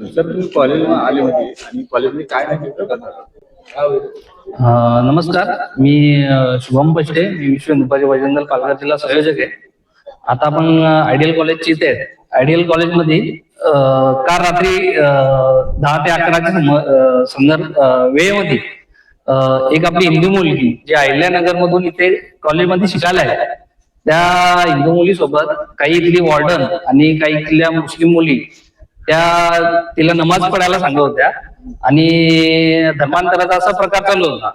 Sir तुम्ही कॉलेजमध्ये आले होते आणि कॉलेजमध्ये काय नाही करणार नमस्कार. मी शुभम पष्टे मी विश्व दुपारी वैजंगल पालघर जिल्हा संयोजक आहे. आता आपण आयडियल कॉलेजची इथे आहे आयडियल कॉलेजमध्ये अ, काल रात्री दहा ते अकराच्या सम- अ, संदर्भ वेळेमध्ये एक आपली हिंदू मुलगी जी अहिल्यानगर मधून इथे कॉलेजमध्ये शिकायला आहे. त्या हिंदू मुलीसोबत काही इथली वॉर्डन आणि काही इथल्या मुस्लिम मुली त्या तिला नमाज पडायला सांगत होत्या. आणि धर्मांतराचा असा प्रकार चालू होता.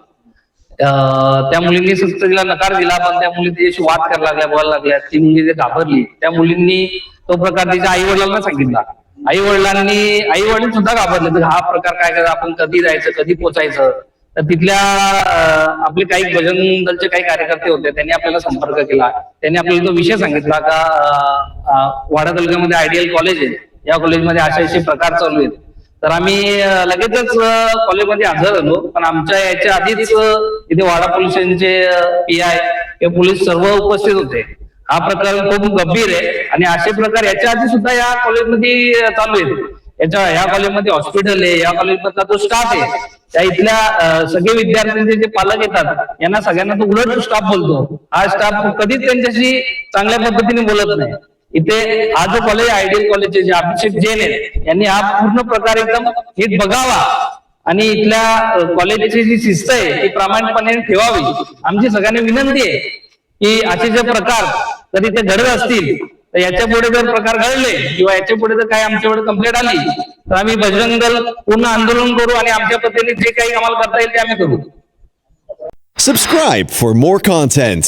त्या मुलींनी सुस्त तिला नकार दिला पण त्या मुली तिच्याशी वाद करायला लागल्या बोलायला लागल्या. ती मुली घाबरली. त्या मुलींनी तो प्रकार तिच्या आई वडिलांना सांगितला. आई वडिलांनी आई वडील सुद्धा घाबरले. तर हा प्रकार काय करायचा आपण कधी जायचं कधी पोचायचं? तर तिथल्या आपले काही भजन दलचे काही कार्यकर्ते होते. त्यांनी आपल्याला संपर्क केला. त्यांनी आपल्याला तो विषय सांगितला का वाडा तालुक्यामध्ये आयडियल कॉलेज आहे. या कॉलेजमध्ये असे असे प्रकार चालू आहेत. तर आम्ही लगेचच कॉलेजमध्ये हजर झालो. पण आमच्या याच्या आधीच इथे वाडा पोलिसांचे पी आय हे पोलीस सर्व उपस्थित होते. हा प्रकार खूप गंभीर आहे. आणि असे प्रकार याच्या आधी सुद्धा या कॉलेजमध्ये चालू आहेत. याच्या या कॉलेजमध्ये हॉस्पिटल आहे. या कॉलेजमधला जो स्टाफ आहे त्या इथल्या सगळे विद्यार्थ्यांचे जे पालक येतात यांना सगळ्यांना तो उलट स्टाफ बोलतो. हा स्टाफ कधीच त्यांच्याशी चांगल्या पद्धतीने बोलत नाही. इथे आज कॉलेज आयडियल कॉलेजचे जे अभिषेक जैन आहेत. यांनी हा पूर्ण प्रकार एकदम नीट बघावा. आणि इथल्या कॉलेजची जी शिस्त आहे ती प्रामाणिकपणे ठेवावी. आमची सगळ्यांना विनंती आहे की असे जे प्रकार जर इथे घडत असतील तर याच्यापुढे जर प्रकार घडले किंवा याच्यापुढे जर काही आमच्याकडे कंप्लेंट आली तर आम्ही बजरंग दल पूर्ण आंदोलन करू आणि आमच्या पद्धतीने जे काही आम्हाला करता येईल ते आम्ही करू. Subscribe for more content